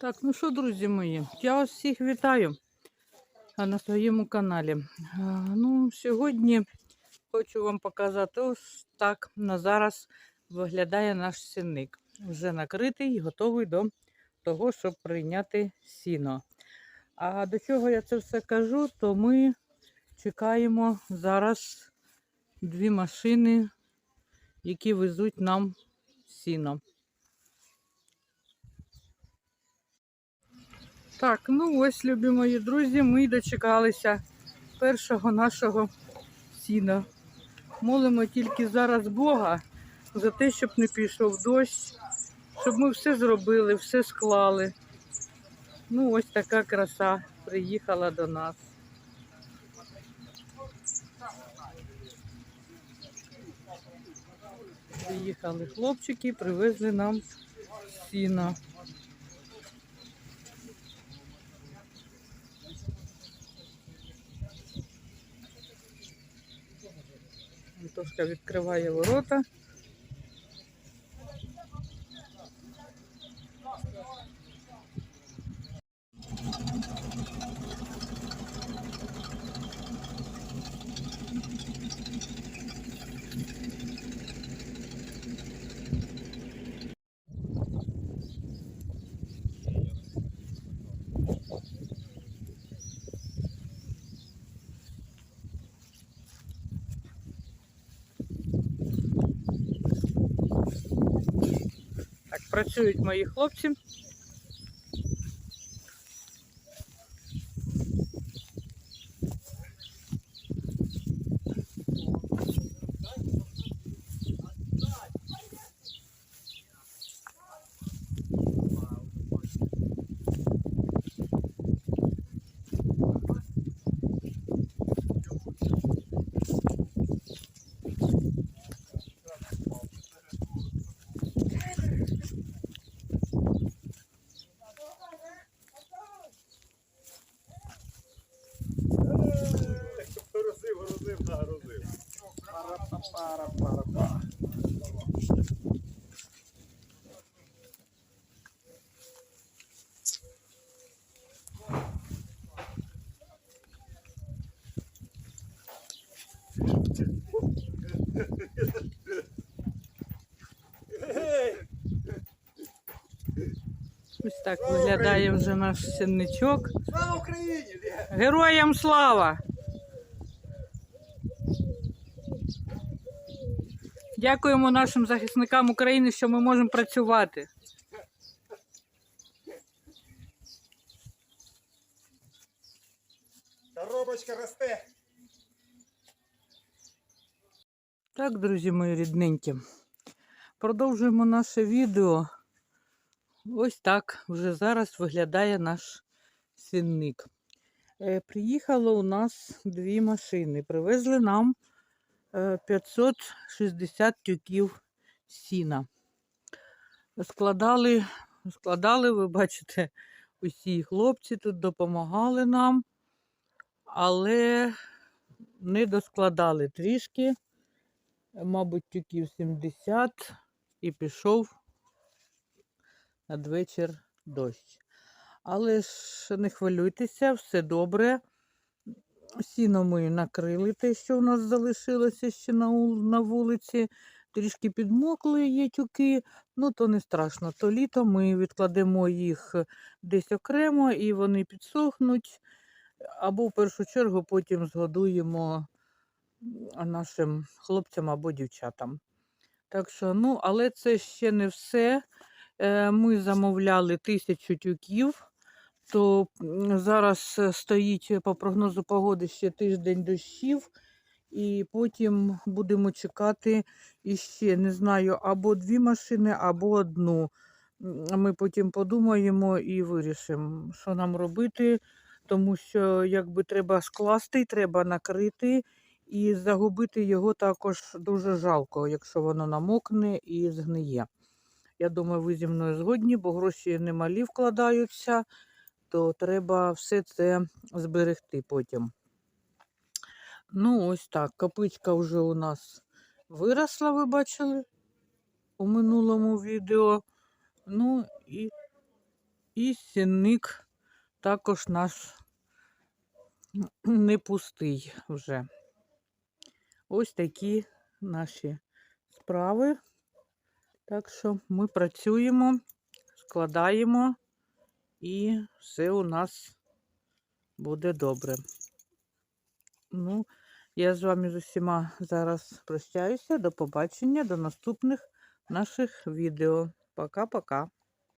Так, ну що, друзі мої, я вас всіх вітаю на своєму каналі. Ну, сьогодні хочу вам показати ось так на зараз виглядає наш сінник. Вже накритий і готовий до того, щоб прийняти сіно. А до чого я це все кажу, то ми чекаємо зараз дві машини, які везуть нам сіно. Так, ну ось, любі мої друзі, ми дочекалися першого нашого сіна. Молимо тільки зараз Бога за те, щоб не пішов дощ, щоб ми все зробили, все склали. Ну, ось така краса приїхала до нас. Приїхали хлопчики, привезли нам сіна. Антошка відкриває ворота. Працюють мої хлопці. Грузив, грузив, нагрузив. Пара-па-пара-пара-па. Ось так виглядає вже наш сінничок. Слава Україні! Лє! Героям слава! Дякуємо нашим захисникам України, що ми можемо працювати. Коробочка росте. Так, друзі мої рідненькі, продовжуємо наше відео. Ось так вже зараз виглядає наш сінник. Е, Приїхало у нас дві машини. Привезли нам 560 тюків сіна. Складали, складали, ви бачите, усі хлопці тут допомагали нам, але не доскладали трішки мабуть, тюків 70 і пішов надвечір дощ. Але ж не хвилюйтеся, все добре. Сіно ми накрили те, що у нас залишилося ще на, вулиці. Трішки підмокли є тюки, ну то не страшно. То літо ми відкладемо їх десь окремо і вони підсохнуть. Або в першу чергу потім згодуємо нашим хлопцям або дівчатам. Так що, ну, але це ще не все. Е, Ми замовляли тисячу тюків, то зараз е, стоїть е, по прогнозу погоди ще тиждень дощів, і потім будемо чекати іще, не знаю, або дві машини, або одну. Ми потім подумаємо і вирішимо, що нам робити, тому що якби треба скласти, треба накрити. І загубити його також дуже жалко, якщо воно намокне і згниє. Я думаю, ви зі мною згодні, бо гроші немалі вкладаються, то треба все це зберегти потім. Ну, ось так. Капичка вже у нас виросла, ви бачили у минулому відео. Ну і, і сінник також наш не пустий вже. Ось такі наші справи. Так що ми працюємо, складаємо, і все у нас буде добре. Ну, я з вами з усіма зараз прощаюся. До побачення, до наступних наших відео. Пока-пока.